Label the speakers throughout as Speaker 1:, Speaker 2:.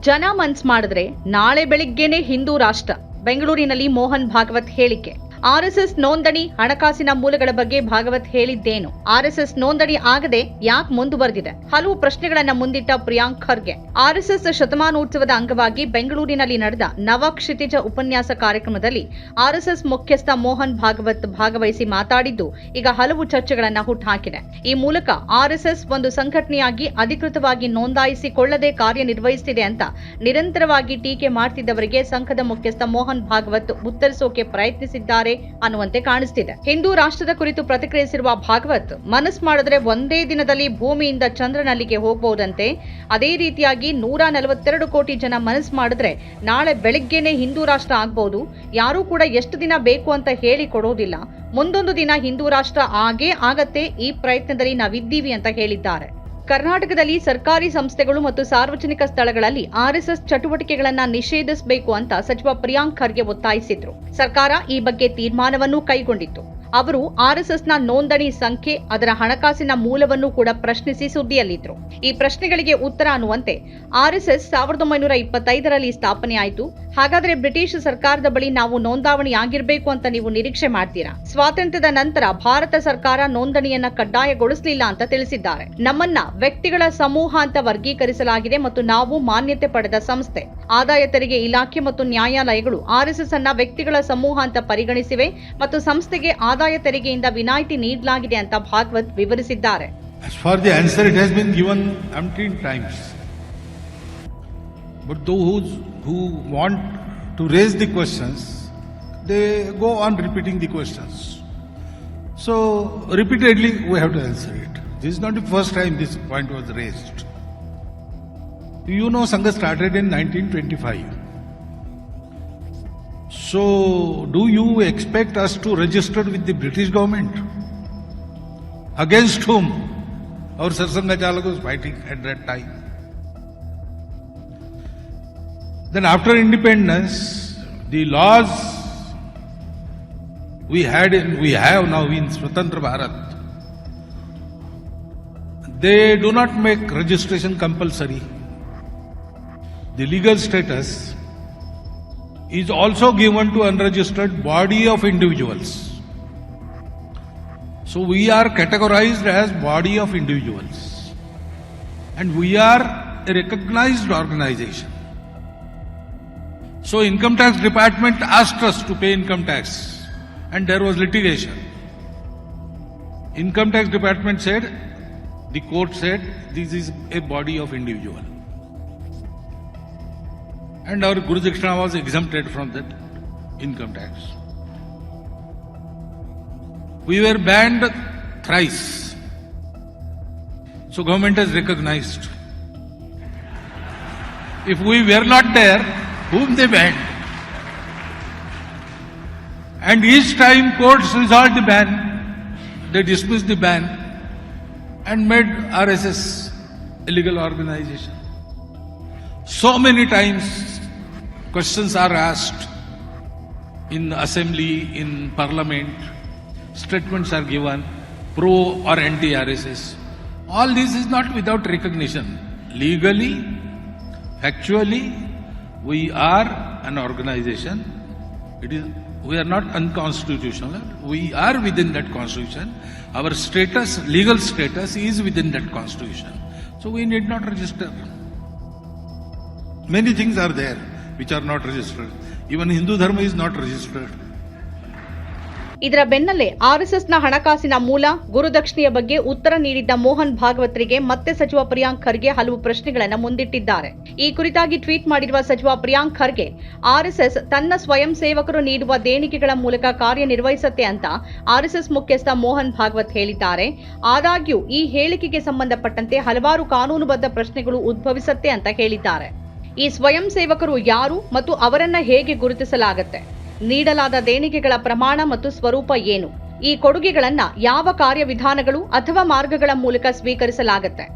Speaker 1: ಜನ ಮನ್ಸ್ ಮಾಡಿದ್ರೆ ನಾಳೆ ಬೆಳಿಗ್ಗೆನೆ ಹಿಂದೂ ರಾಷ್ಟ್ರ ಬೆಂಗಳೂರಿನಲ್ಲಿ ಮೋಹನ್ ಭಾಗವತ್ ಹೇಳಿಕೆ. ಆರ್ಎಸ್ಎಸ್ ನೋಂದಣಿ ಹಣಕಾಸಿನ ಮೂಲಗಳ ಬಗ್ಗೆ ಭಾಗವತ್ ಹೇಳಿದ್ದೇನು. ಆರ್ಎಸ್ಎಸ್ ನೋಂದಣಿ ಆಗದೆ ಯಾಕೆ ಮುಂದುವರೆದಿದೆ? ಹಲವು ಪ್ರಶ್ನೆಗಳನ್ನ ಮುಂದಿಟ್ಟ ಪ್ರಿಯಾಂಕ್ ಖರ್ಗೆ. ಆರ್ಎಸ್ಎಸ್ ಶತಮಾನೋತ್ಸವದ ಅಂಗವಾಗಿ ಬೆಂಗಳೂರಿನಲ್ಲಿ ನಡೆದ ನವಕ್ಷಿತಿಜ ಉಪನ್ಯಾಸ ಕಾರ್ಯಕ್ರಮದಲ್ಲಿ ಆರ್ಎಸ್ಎಸ್ ಮುಖ್ಯಸ್ಥ ಮೋಹನ್ ಭಾಗವತ್ ಭಾಗವಹಿಸಿ ಮಾತಾಡಿದ್ದು ಈಗ ಹಲವು ಚರ್ಚೆಗಳನ್ನ ಹುಟ್ಟುಹಾಕಿದೆ ಈ ಮೂಲಕ ಆರ್ಎಸ್ಎಸ್ ಒಂದು ಸಂಘಟನೆಯಾಗಿ ಅಧಿಕೃತವಾಗಿ ನೋಂದಾಯಿಸಿಕೊಳ್ಳದೆ ಕಾರ್ಯನಿರ್ವಹಿಸುತ್ತಿದೆ ಅಂತ ನಿರಂತರವಾಗಿ ಟೀಕೆ ಮಾಡ್ತಿದ್ದವರಿಗೆ ಸಂಘದ ಮುಖ್ಯಸ್ಥ ಮೋಹನ್ ಭಾಗವತ್ ಉತ್ತರಿಸೋಕೆ ಪ್ರಯತ್ನಿಸಿದ್ದಾರೆ. ಅನ್ನುವಂತೆ ಕಾಣಿಸ್ತಿದೆ. ಹಿಂದೂ ರಾಷ್ಟ್ರದ ಕುರಿತು ಪ್ರತಿಕ್ರಿಯಿಸಿರುವ ಭಾಗವತ್ ಮನಸ್ ಮಾಡಿದ್ರೆ ಒಂದೇ ದಿನದಲ್ಲಿ ಭೂಮಿಯಿಂದ ಚಂದ್ರನಲ್ಲಿಗೆ ಹೋಗಬಹುದಂತೆ. ಅದೇ ರೀತಿಯಾಗಿ ನೂರ ನಲವತ್ತೆರಡು ಕೋಟಿ ಜನ ಮನಸ್ ಮಾಡಿದ್ರೆ ನಾಳೆ ಬೆಳಿಗ್ಗೆನೆ ಹಿಂದೂ ರಾಷ್ಟ್ರ ಆಗ್ಬಹುದು. ಯಾರೂ ಕೂಡ ಎಷ್ಟು ದಿನ ಬೇಕು ಅಂತ ಹೇಳಿ ಕೊಡೋದಿಲ್ಲ. ಮುಂದೊಂದು ದಿನ ಹಿಂದೂ ರಾಷ್ಟ್ರ ಆಗೇ ಆಗತ್ತೆ ಈ ಪ್ರಯತ್ನದಲ್ಲಿ ನಾವಿದ್ದೀವಿ ಅಂತ ಹೇಳಿದ್ದಾರೆ. ಕರ್ನಾಟಕದಲ್ಲಿ ಸರ್ಕಾರಿ ಸಂಸ್ಥೆಗಳು ಮತ್ತು ಸಾರ್ವಜನಿಕ ಸ್ಥಳಗಳಲ್ಲಿ ಆರ್ಎಸ್ಎಸ್ ಚಟುವಟಿಕೆಗಳನ್ನು ನಿಷೇಧಿಸಬೇಕು ಅಂತ ಸಚಿವ ಪ್ರಿಯಾಂಕ್ ಖರ್ಗೆ ಒತ್ತಾಯಿಸಿದ್ರು. ಸರ್ಕಾರ ಈ ಬಗ್ಗೆ ತೀರ್ಮಾನವನ್ನು ಕೈಗೊಂಡಿತ್ತು. ಅವರು ಆರ್ಎಸ್ಎಸ್ನ ನೋಂದಣಿ ಸಂಖ್ಯೆ, ಅದರ ಹಣಕಾಸಿನ ಮೂಲವನ್ನು ಕೂಡ ಪ್ರಶ್ನಿಸಿ ಸುದ್ದಿಯಲ್ಲಿದ್ರು. ಈ ಪ್ರಶ್ನೆಗಳಿಗೆ ಉತ್ತರ ಅನ್ನುವಂತೆ ಆರ್ಎಸ್ಎಸ್ ಸಾವಿರದ ಒಂಬೈನೂರ ಇಪ್ಪತ್ತೈದರಲ್ಲಿ ಸ್ಥಾಪನೆಯಾಯಿತು. ಹಾಗಾದ್ರೆ ಬ್ರಿಟಿಷ್ ಸರ್ಕಾರದ ಬಳಿ ನಾವು ನೋಂದಾವಣಿ ಆಗಿರ್ಬೇಕು ಅಂತ ನೀವು ನಿರೀಕ್ಷೆ ಮಾಡ್ತೀರಾ? ಸ್ವಾತಂತ್ರ್ಯದ ನಂತರ ಭಾರತ ಸರ್ಕಾರ ನೋಂದಣಿಯನ್ನ ಕಡ್ಡಾಯಗೊಳಿಸಲಿಲ್ಲ ಅಂತ ತಿಳಿಸಿದ್ದಾರೆ. ನಮ್ಮನ್ನ ವ್ಯಕ್ತಿಗಳ ಸಮೂಹ ಅಂತ ವರ್ಗೀಕರಿಸಲಾಗಿದೆ ಮತ್ತು ನಾವು ಮಾನ್ಯತೆ ಪಡೆದ ಸಂಸ್ಥೆ. ಆದಾಯ ತೆರಿಗೆ ಇಲಾಖೆ ಮತ್ತು ನ್ಯಾಯಾಲಯಗಳು ಆರ್ಎಸ್ಎಸ್ ಅನ್ನ ವ್ಯಕ್ತಿಗಳ ಸಮೂಹ ಅಂತ ಪರಿಗಣಿಸಿವೆ ಮತ್ತು ಸಂಸ್ಥೆಗೆ ಆದಾಯ ತೆರಿಗೆಯಿಂದ ವಿನಾಯಿತಿ ನೀಡಲಾಗಿದೆ ಅಂತ ಭಾಗವತ್ ವಿವರಿಸಿದ್ದಾರೆ.
Speaker 2: But those who want to raise the questions, they go on repeating the questions. So, repeatedly, we have to answer it. This is not the first time this point was raised. You know, Sangha started in 1925. So, do you expect us to register with the British government? Against whom? Our Satsanga Chalak was fighting at that time. Then after independence, the laws we had in, we have now in Swatantra Bharat, they do not make registration compulsory. The legal status is also given to unregistered body of individuals. So we are categorized as body of individuals. And we are a recognized organization. So income tax department asked us to pay income tax and there was litigation. Income tax department said, the court said, this is a body of individual. And our Guru Dakshina was exempted from that income tax. We were banned thrice. So government has recognized. If we were not there, whom they banned? And each time courts resolved the ban, they dismissed the ban and made RSS illegal organization. So many times questions are asked in the assembly, in parliament, statements are given pro or anti RSS. All this is not without recognition. Legally, factually, we are an organization. It is we are not unconstitutional. We are within that constitution. Our status, legal status, is within that constitution. So we need not register. Many things are there which are not registered. Even Hindu Dharma is not registered.
Speaker 1: ಇದರ ಬೆನ್ನಲ್ಲೇ ಆರ್ಎಸ್ಎಸ್ನ ಹಣಕಾಸಿನ ಮೂಲ, ಗುರುದಕ್ಷಿಣೆಯ ಬಗ್ಗೆ ಉತ್ತರ ನೀಡಿದ್ದ ಮೋಹನ್ ಭಾಗವತ್ರಿಗೆ ಮತ್ತೆ ಸಚಿವ ಪ್ರಿಯಾಂಕ್ ಖರ್ಗೆ ಹಲವು ಪ್ರಶ್ನೆಗಳನ್ನು ಮುಂದಿಟ್ಟಿದ್ದಾರೆ. ಈ ಕುರಿತಾಗಿ ಟ್ವೀಟ್ ಮಾಡಿರುವ ಸಚಿವ ಪ್ರಿಯಾಂಕ್ ಖರ್ಗೆ, ಆರ್ಎಸ್ಎಸ್ ತನ್ನ ಸ್ವಯಂ ಸೇವಕರು ನೀಡುವ ದೇಣಿಗೆಗಳ ಮೂಲಕ ಕಾರ್ಯನಿರ್ವಹಿಸುತ್ತೆ ಅಂತ ಆರ್ಎಸ್ಎಸ್ ಮುಖ್ಯಸ್ಥ ಮೋಹನ್ ಭಾಗವತ್ ಹೇಳಿದ್ದಾರೆ. ಆದಾಗ್ಯೂ, ಈ ಹೇಳಿಕೆಗೆ ಸಂಬಂಧಪಟ್ಟಂತೆ ಹಲವಾರು ಕಾನೂನುಬದ್ಧ ಪ್ರಶ್ನೆಗಳು ಉದ್ಭವಿಸುತ್ತೆ ಅಂತ ಹೇಳಿದ್ದಾರೆ. ಈ ಸ್ವಯಂ ಸೇವಕರು ಯಾರು ಮತ್ತು ಅವರನ್ನ ಹೇಗೆ ಗುರುತಿಸಲಾಗುತ್ತೆ? ನೀಡಲಾದ ದೇಣಿಗೆಗಳ ಪ್ರಮಾಣ ಮತ್ತು ಸ್ವರೂಪ ಏನು? ಈ ಕೊಡುಗೆಗಳನ್ನು ಯಾವ ಕಾರ್ಯವಿಧಾನಗಳು ಅಥವಾ ಮಾರ್ಗಗಳ ಮೂಲಕ ಸ್ವೀಕರಿಸಲಾಗುತ್ತೆ?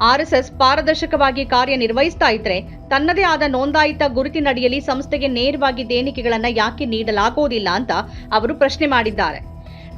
Speaker 1: ಆರ್ಎಸ್ಎಸ್ ಪಾರದರ್ಶಕವಾಗಿ ಕಾರ್ಯನಿರ್ವಹಿಸ್ತಾ ಇದ್ರೆ ತನ್ನದೇ ಆದ ನೋಂದಾಯಿತ ಗುರುತಿನಡಿಯಲ್ಲಿ ಸಂಸ್ಥೆಗೆ ನೇರವಾಗಿ ದೇಣಿಗೆಗಳನ್ನು ಯಾಕೆ ನೀಡಲಾಗುವುದಿಲ್ಲ ಅಂತ ಅವರು ಪ್ರಶ್ನೆ ಮಾಡಿದ್ದಾರೆ.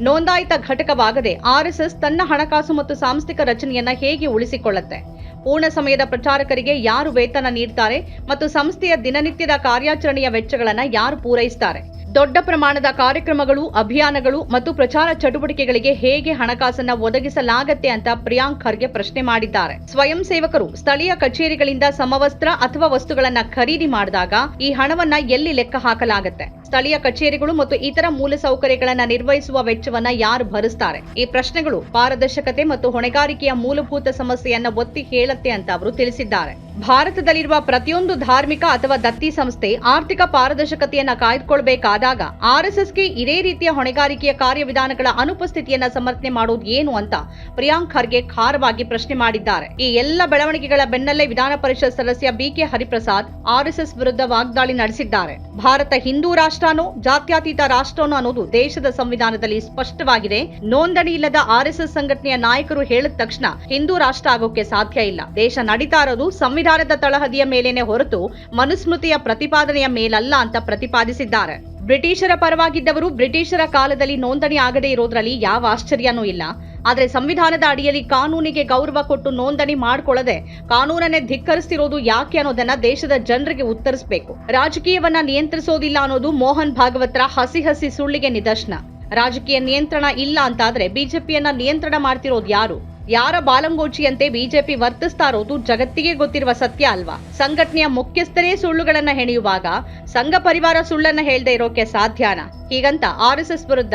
Speaker 1: ನೋಂದಾಯಿತ ಘಟಕವಾಗದೆ ಆರ್ಎಸ್ಎಸ್ ತನ್ನ ಹಣಕಾಸು ಮತ್ತು ಸಾಂಸ್ಥಿಕ ರಚನೆಯನ್ನ ಹೇಗೆ ಉಳಿಸಿಕೊಳ್ಳುತ್ತೆ? ಪೂರ್ಣ ಸಮಯದ ಪ್ರಚಾರಕರಿಗೆ ಯಾರು ವೇತನ ನೀಡ್ತಾರೆ ಮತ್ತು ಸಂಸ್ಥೆಯ ದಿನನಿತ್ಯದ ಕಾರ್ಯಾಚರಣೆಯ ವೆಚ್ಚಗಳನ್ನು ಯಾರು ಪೂರೈಸುತ್ತಾರೆ ದೊಡ್ಡ ಪ್ರಮಾಣದ ಕಾರ್ಯಕ್ರಮಗಳು, ಅಭಿಯಾನಗಳು ಮತ್ತು ಪ್ರಚಾರ ಚಟುವಟಿಕೆಗಳಿಗೆ ಹೇಗೆ ಹಣಕಾಸನ್ನ ಒದಗಿಸಲಾಗತ್ತೆ ಅಂತ ಪ್ರಿಯಾಂಕ್ ಖರ್ಗೆ ಪ್ರಶ್ನೆ ಮಾಡಿದ್ದಾರೆ. ಸ್ವಯಂ ಸೇವಕರು ಸ್ಥಳೀಯ ಕಚೇರಿಗಳಿಂದ ಸಮವಸ್ತ್ರ ಅಥವಾ ವಸ್ತುಗಳನ್ನ ಖರೀದಿ ಮಾಡಿದಾಗ ಈ ಹಣವನ್ನ ಎಲ್ಲಿ ಲೆಕ್ಕ ಹಾಕಲಾಗತ್ತೆ? ಸ್ಥಳೀಯ ಕಚೇರಿಗಳು ಮತ್ತು ಇತರ ಮೂಲಸೌಕರ್ಯಗಳನ್ನ ನಿರ್ವಹಿಸುವ ವೆಚ್ಚವನ್ನ ಯಾರು ಭರಿಸ್ತಾರೆ? ಈ ಪ್ರಶ್ನೆಗಳು ಪಾರದರ್ಶಕತೆ ಮತ್ತು ಹೊಣೆಗಾರಿಕೆಯ ಮೂಲಭೂತ ಸಮಸ್ಯೆಯನ್ನ ಒತ್ತಿ ಹೇಳುತ್ತೆ ಅಂತ ಅವರು ತಿಳಿಸಿದ್ದಾರೆ. ಭಾರತದಲ್ಲಿರುವ ಪ್ರತಿಯೊಂದು ಧಾರ್ಮಿಕ ಅಥವಾ ದತ್ತಿ ಸಂಸ್ಥೆ ಆರ್ಥಿಕ ಪಾರದರ್ಶಕತೆಯನ್ನು ಕಾಯ್ದುಕೊಳ್ಬೇಕಾದಾಗ ಆರ್ಎಸ್ಎಸ್ಗೆ ಇದೇ ರೀತಿಯ ಹೊಣೆಗಾರಿಕೆಯ ಕಾರ್ಯವಿಧಾನಗಳ ಅನುಪಸ್ಥಿತಿಯನ್ನು ಸಮರ್ಥನೆ ಮಾಡುವುದು ಏನು ಅಂತ ಪ್ರಿಯಾಂಕ್ ಖರ್ಗೆ ಖಾರವಾಗಿ ಪ್ರಶ್ನೆ ಮಾಡಿದ್ದಾರೆ. ಈ ಎಲ್ಲ ಬೆಳವಣಿಗೆಗಳ ಬೆನ್ನಲ್ಲೇ ವಿಧಾನ ಪರಿಷತ್ ಸದಸ್ಯ ಬಿಕೆ ಹರಿಪ್ರಸಾದ್ ಆರ್ಎಸ್ಎಸ್ ವಿರುದ್ಧ ವಾಗ್ದಾಳಿ ನಡೆಸಿದ್ದಾರೆ. ಭಾರತ ಹಿಂದೂ ರಾಷ್ಟ್ರನೋ, ಜಾತ್ಯತೀತ ರಾಷ್ಟ್ರನೋ ಅನ್ನೋದು ದೇಶದ ಸಂವಿಧಾನದಲ್ಲಿ ಸ್ಪಷ್ಟವಾಗಿದೆ. ನೋಂದಣಿ ಇಲ್ಲದ ಆರ್ಎಸ್ಎಸ್ ಸಂಘಟನೆಯ ನಾಯಕರು ಹೇಳಿದ ತಕ್ಷಣ ಹಿಂದೂ ರಾಷ್ಟ್ರ ಆಗೋಕೆ ಸಾಧ್ಯ ಇಲ್ಲ. ದೇಶ ನಡೀತಾ ಇರೋದು ಸಂವಿಧಾನದ ತಳಹದಿಯ ಮೇಲೇನೆ ಹೊರತು ಮನುಸ್ಮೃತಿಯ ಪ್ರತಿಪಾದನೆಯ ಮೇಲಲ್ಲ ಅಂತ ಪ್ರತಿಪಾದಿಸಿದ್ದಾರೆ. ಬ್ರಿಟಿಷರ ಪರವಾಗಿದ್ದವರು ಬ್ರಿಟಿಷರ ಕಾಲದಲ್ಲಿ ನೋಂದಣಿ ಆಗದೇ ಇರೋದ್ರಲ್ಲಿ ಯಾವ ಆಶ್ಚರ್ಯನೂ ಇಲ್ಲ. ಆದರೆ ಸಂವಿಧಾನದ ಅಡಿಯಲ್ಲಿ ಕಾನೂನಿಗೆ ಗೌರವ ಕೊಟ್ಟು ನೋಂದಣಿ ಮಾಡಿಕೊಳ್ಳದೆ ಕಾನೂನನ್ನೇ ಧಿಕ್ಕರಿಸ್ತಿರೋದು ಯಾಕೆ ಅನ್ನೋದನ್ನ ದೇಶದ ಜನರಿಗೆ ಉತ್ತರಿಸಬೇಕು. ರಾಜಕೀಯವನ್ನ ನಿಯಂತ್ರಿಸೋದಿಲ್ಲ ಅನ್ನೋದು ಮೋಹನ್ ಭಾಗವತರ ಹಸಿ ಹಸಿ ಸುಳ್ಳಿಗೆ ನಿದರ್ಶನ. ರಾಜಕೀಯ ನಿಯಂತ್ರಣ ಇಲ್ಲ ಅಂತಾದ್ರೆ ಬಿಜೆಪಿಯನ್ನ ನಿಯಂತ್ರಣ ಮಾಡ್ತಿರೋದು ಯಾರು? ಯಾರ ಬಾಲಂಗೋಚಿಯಂತೆ ಬಿಜೆಪಿ ವರ್ತಿಸ್ತಾ ಇರೋದು ಜಗತ್ತಿಗೆ ಗೊತ್ತಿರುವ ಸತ್ಯ ಅಲ್ವಾ? ಸಂಘಟನೆಯ ಮುಖ್ಯಸ್ಥರೇ ಸುಳ್ಳುಗಳನ್ನ ಹೆಣೆಯುವಾಗ, ಸಂಘ ಪರಿವಾರ ಸುಳ್ಳನ್ನ ಹೇಳದೆ ಇರೋಕೆ ಸಾಧ್ಯನಾ? ಹೀಗಂತ ಆರ್ಎಸ್ಎಸ್ ವಿರುದ್ಧ